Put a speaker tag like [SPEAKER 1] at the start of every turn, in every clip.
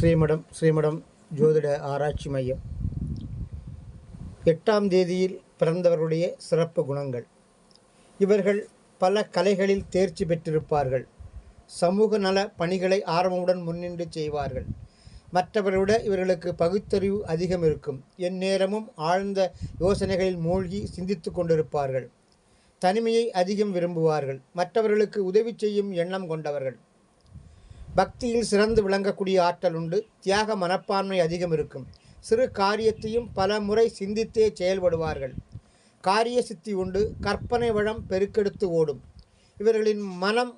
[SPEAKER 1] ஸ்ரீமடம் ஸ்ரீமடம் ஜோதிட ஆராய்ச்சி மையம். எட்டாம் தேதியில் பிறந்தவர்களுடைய சிறப்பு குணங்கள். இவர்கள் பல கலைகளில் தேர்ச்சி பெற்றிருப்பார்கள். சமூக நல பணிகளை ஆர்வமுடன் முன்னின்று செய்வார்கள். மற்றவரை விட இவர்களுக்கு பகுத்தறிவு அதிகம் இருக்கும். எந்நேரமும் ஆழ்ந்த யோசனைகளில் மூழ்கி சிந்தித்து கொண்டிருப்பார்கள். தனிமையை அதிகம் விரும்புவார்கள். மற்றவர்களுக்கு உதவி செய்யும் எண்ணம் கொண்டவர்கள். பக்தியில் சிறந்து விளங்கக்கூடிய ஆற்றல் உண்டு. தியாக மனப்பான்மை அதிகம் இருக்கும். சிறு காரியத்தையும் பல முறை சிந்தித்தே செயல்படுவார்கள். காரிய சித்தி உண்டு. கற்பனை வளம் பெருக்கெடுத்து ஓடும். இவர்களின் மனம்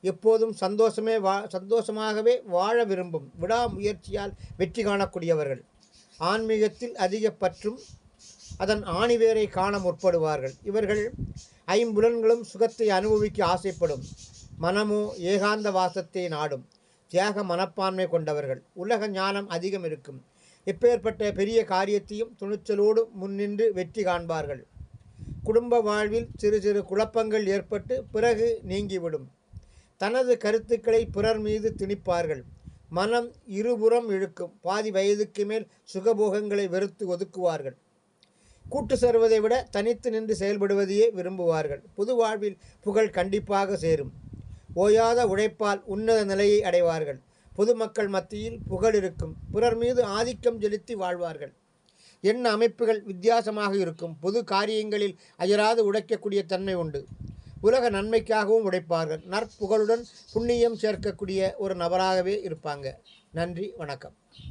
[SPEAKER 1] எப்போதும் சந்தோஷமே வா சந்தோஷமாகவே வாழ விரும்பும். விடாமுயற்சியால் வெற்றி காணக்கூடியவர்கள். ஆன்மீகத்தில் அதிக பற்றும் அதன் ஆணிவேரை காண முற்படுவார்கள். இவர்கள் ஐம்புலன்களும் சுகத்தை அனுபவிக்க ஆசைப்படும். மனமோ ஏகாந்த வாசத்தை நாடும். தியாக மனப்பான்மை கொண்டவர்கள். உலக ஞானம் அதிகம் இருக்கும். எப்பேற்பட்ட பெரிய காரியத்தையும் துணிச்சலோடு முன்னின்று வெற்றி காண்பார்கள். குடும்ப வாழ்வில் சிறு சிறு குழப்பங்கள் ஏற்பட்டு பிறகு நீங்கிவிடும். தனது கருத்துக்களை பிறர் மீது திணிப்பார்கள். மனம் இருபுறம் இழுக்கும். பாதி வயதுக்கு மேல் சுகபோகங்களை வெறுத்து ஒதுக்குவார்கள். கூட்டு சேர்வதை விட தனித்து நின்று செயல்படுவதையே விரும்புவார்கள். பொது வாழ்வில் புகழ் கண்டிப்பாக சேரும். ஓயாத உழைப்பால் உன்னத நிலையை அடைவார்கள். பொதுமக்கள் மத்தியில் புகழ் இருக்கும். பிறர் மீது ஆதிக்கம் செலுத்தி வாழ்வார்கள். எண்ண அமைப்புகள் வித்தியாசமாக இருக்கும். பொது காரியங்களில் அயராது உழைக்கக்கூடிய தன்மை உண்டு. உலக நன்மைக்காகவும் உழைப்பார்கள். நற்புகழுடன் புண்ணியம் சேர்க்கக்கூடிய ஒரு நபராகவே இருப்பாங்க. நன்றி வணக்கம்.